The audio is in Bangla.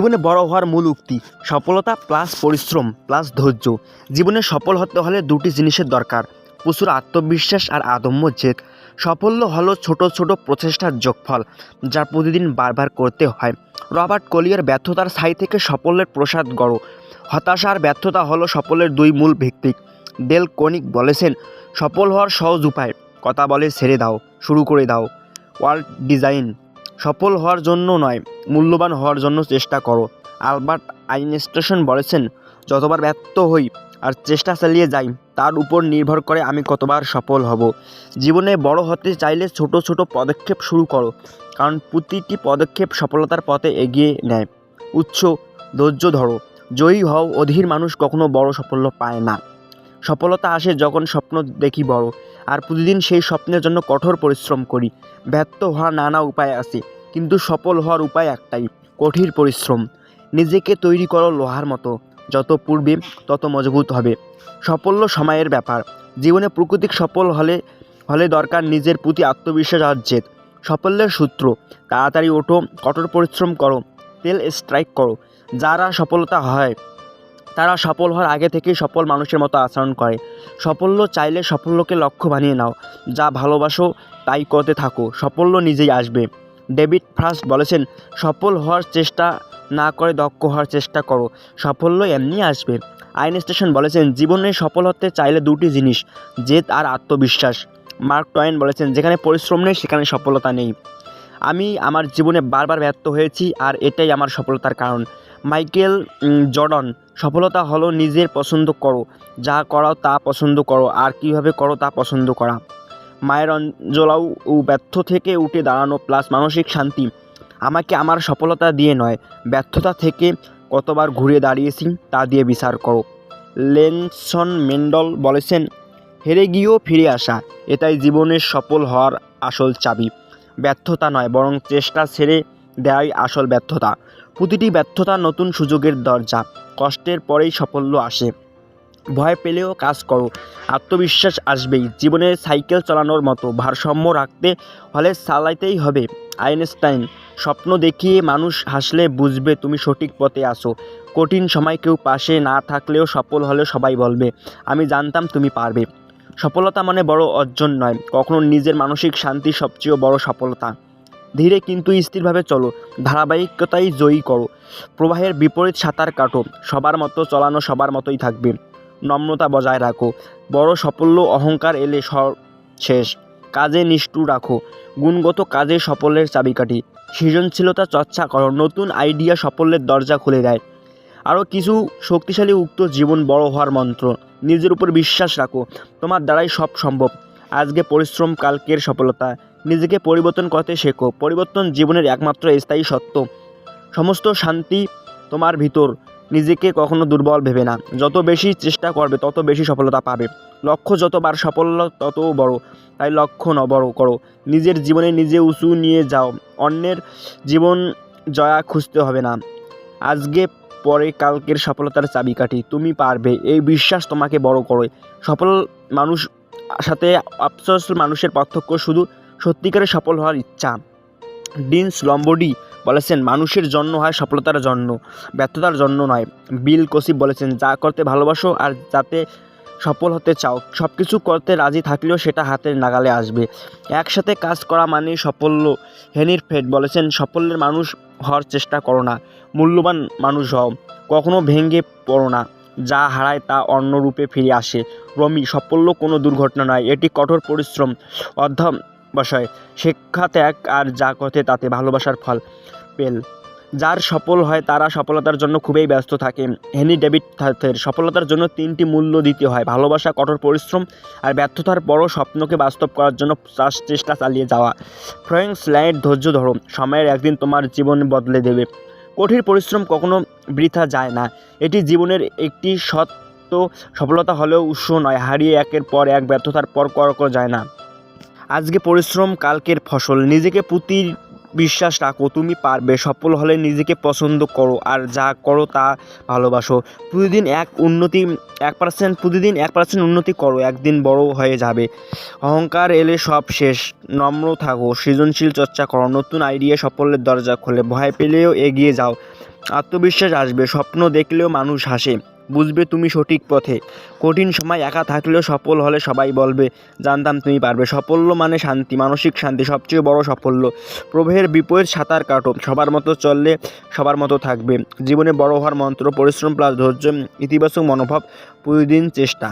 জীবনে বড় হওয়ার মূল উক্তি, সফলতা প্লাস পরিশ্রম প্লাস ধৈর্য। জীবনে সফল হতে হলে দুটি জিনিসের দরকার, প্রচুর আত্মবিশ্বাস আর আদম্য জেদ। সাফল্য হলো ছোট ছোট প্রচেষ্টার যোগফল, যা প্রতিদিন বারবার করতে হয়। রবার্ট কলিয়ার ব্যর্থতার ছাই থেকে সাফল্যের প্রসাদ গড়ো। হতাশা আর ব্যর্থতা হলো সফলের দুই মূল ভিত্তিক। ডেল কনিক বলেছেন, সফল হওয়ার সহজ উপায়, কথা বলে ছেড়ে দাও, শুরু করে দাও। ওয়ার্ল্ড ডিজাইন সফল হওয়ার জন্য নয়, মূল্যবান হওয়ার জন্য চেষ্টা করো। আলবার্ট আইনস্টেশন বলেছেন, যতবার ব্যর্থ হই আর চেষ্টা চালিয়ে যাই, তার উপর নির্ভর করে আমি কতবার সফল হব। জীবনে বড় হতে চাইলে ছোট ছোট পদক্ষেপ শুরু করো, কারণ প্রতিটি পদক্ষেপ সফলতার পথে এগিয়ে নেয়। উৎস, ধৈর্য ধরো। জয়ী হও, অধীর মানুষ কখনো বড় সাফল্য পায় না। সফলতা আসে যখন স্বপ্ন দেখি বড়। আর প্রতিদিন সেই স্বপ্নের জন্য কঠোর পরিশ্রম করি। ব্যর্থ হওয়ার নানা উপায় আছে, কিন্তু সফল হওয়ার উপায় একটাই, কঠিন পরিশ্রম। নিজেকে তৈরি করো লোহার মতো, যত পূর্বে তত মজবুত হবে। সাফল্য সময়ের ব্যাপার। জীবনে প্রকৃতিক সফল হলে হলে দরকার নিজের প্রতি আত্মবিশ্বাস আর জেদ। সাফল্যের সূত্র, তাড়াতাড়ি ওঠো, কঠোর পরিশ্রম করো, তেল স্ট্রাইক করো, যারা সফলতা হয় তারা সফল হওয়ার আগে থেকেই সফল মানুষের মতো আচরণ করে। সাফল্য চাইলে সাফল্যকে লক্ষ্য বানিয়ে নাও। যা ভালোবাসো, তাই করতে থাকো। সাফল্য নিজেই আসবে। ডেভিড ফ্রাস্ট বলেছেন, সফল হওয়ার চেষ্টা না করে দক্ষ হওয়ার চেষ্টা করো। সাফল্য এমনি আসবে। আইন স্টেশন বলেছেন, জীবনে সফল হতে চাইলে দুটি জিনিস, জেদ আর আত্মবিশ্বাস। মার্ক টয়েন বলেছেন, যেখানে পরিশ্রম নেই, সেখানে সফলতা নেই। আমি আমার জীবনে বারবার ব্যর্থ হয়েছি, আর এটাই আমার সফলতার কারণ। মাইকেল জর্ডন, সফলতা হলো নিজের পছন্দ করো। যা করো তা পছন্দ করো আর কীভাবে করো তা পছন্দ করা। মায়ের অঞ্জলাও ব্যর্থ থেকে উঠে দাঁড়ানো প্লাস মানসিক শান্তি। আমাকে আমার সফলতা দিয়ে নয়, ব্যর্থতা থেকে কতবার ঘুরে দাঁড়িয়েছি তা দিয়ে বিচার করো। লেনসন মেন্ডল বলেছেন, হেরে গিয়েও ফিরে আসা, এটাই জীবনের সফল হওয়ার আসল চাবি। ব্যর্থতা নয়, বরং চেষ্টা ছেড়ে দেওয়াই আসল ব্যর্থতা। প্রতিটি ব্যর্থতা নতুন সুযোগের দরজা। কষ্টের পরেই সাফল্য আসে। ভয় পেলেও কাজ করো। আত্মবিশ্বাস আসবেই। জীবনে সাইকেল চালানোর মতো ভারসাম্য রাখতে হলে চালাইতেই হবে, আইনস্টাইন। স্বপ্ন দেখিয়ে মানুষ হাসলে বুঝবে তুমি সঠিক পথে আসো কঠিন সময় কেউ পাশে না থাকলেও সফল হলে সবাই বলবে, আমি জানতাম তুমি পারবে। সফলতা মানে বড় অর্জন নয়, কখনো নিজের মানসিক শান্তি সবচেয়ে বড় সফলতা। ধীরে কিন্তু স্থিরভাবে চলো, ধারাবাহিকতাই জয়ী করো। প্রবাহের বিপরীত সাঁতার কাটো, সবার মতো চলানো সবার মতোই থাকবে। নম্রতা বজায় রাখো, বড় সাফল্য অহংকার এলে শেষ। কাজে নিষ্ঠুর রাখো, গুণগত কাজে সফলের চাবিকাঠি। সৃজনশীলতা চর্চা করো, নতুন আইডিয়া সাফল্যের দরজা খুলে দেয়। আরও কিছু শক্তিশালী উক্ত জীবন বড় হওয়ার মন্ত্র, নিজের উপর বিশ্বাস রাখো, তোমার দ্বারাই সব সম্ভব। আজকে পরিশ্রম কালকের সফলতা নিজেকে পরিবর্তন করতে শেখো। পরিবর্তন জীবনের একমাত্র স্থায়ী সত্য। সমস্ত শান্তি তোমার ভিতর। নিজেকে কখনো দুর্বল ভেবে না। যত বেশি চেষ্টা করবে, তত বেশি সফলতা পাবে। লক্ষ্য যতবার সাফল্য তত বড়। তাই লক্ষ্য ন বড় করো। নিজের জীবনে নিজে উঁচু নিয়ে যাও। অন্যের জীবন জয়া খুঁজতে হবে না। আজকে পরে কালকের সফলতার চাবিকাঠি। তুমি পারবে। এই বিশ্বাস তোমাকে বড় করো। সফল মানুষ সাথে আফসোস মানুষের পার্থক্য শুধু সত্যিকারের সফল হওয়ার ইচ্ছা। ডিন্স লম্বডি বলেছেন, মানুষের জন্য হয় সফলতার জন্য, ব্যর্থতার জন্য নয়। বিল কোসিপ বলেছেন, যা করতে ভালোবাসো আর যাতে সফল হতে চাও সব কিছু করতে রাজি থাকলেও সেটা হাতের নাগালে আসবে। একসাথে কাজ করা মানে সাফল্য। হেনির ফেড বলেছেন, সাফল্যের মানুষ হওয়ার চেষ্টা করো না, মূল্যবান মানুষ হও, কখনো ভেঙে পড়ো না। যা হারায় তা অন্য রূপে ফিরে আসে। রমি, সাফল্য কোনো দুর্ঘটনা নয়, এটি কঠোর পরিশ্রম। অধ্যবসায় শিক্ষা ত্যাগ আর যা করতে তাতে ভালোবাসার ফল পেল। যার সফল হয় তারা সফলতার জন্য খুবই ব্যস্ত থাকে। হেনি ডেভিড থার্থের সফলতার জন্য তিনটি মূল্য দিতে হয়। ভালোবাসা, কঠোর পরিশ্রম আর ব্যর্থতার বড় স্বপ্নকে বাস্তব করার জন্য চাষ- চেষ্টা চালিয়ে যাওয়া। ফ্রেঙ্ক স্লাইড, ধৈর্য ধরো। সময়ের একদিন তোমার জীবন বদলে দেবে। কঠিন পরিশ্রম কখনো বৃথা যায় না। এটি জীবনের একটি সত্য সফলতা হলেও উৎস নয়। হারিয়ে একের পর এক ব্যর্থতার পর করা যায় না। আজকে পরিশ্রম, কালকের ফসল। নিজেকে প্রতি বিশ্বাস রাখো, তুমি পারবে। সফল হলে নিজেকে পছন্দ করো, আর যা করো তা ভালোবাসো। প্রতিদিন এক উন্নতি, এক পার্সেন্ট প্রতিদিন এক পার্সেন্ট উন্নতি করো, একদিন বড় হয়ে যাবে। অহংকার এলে সব শেষ। নম্র থাকো, সৃজনশীল চর্চা করো, নতুন আইডিয়া সাফল্যের দরজা খোলে। ভয় পেলেও এগিয়ে যাও। আত্মবিশ্বাস আসবে, স্বপ্ন দেখলেও মানুষ হাসে। বুঝবে তুমি সঠিক পথে। কঠিন সময় একা থাকলেও সফল হলে সবাই বলবে, জানতাম তুমি পারবে। সাফল্য মানে শান্তি, মানসিক শান্তি সবচেয়ে বড় সাফল্য। প্রভের বিপরীত সাঁতার কাটো, সবার মতো চললে সবার মতো থাকবে। জীবনে বড় হওয়ার মন্ত্র, পরিশ্রম প্লাস ধৈর্য, ইতিবাচক মনোভাব, প্রতিদিন চেষ্টা।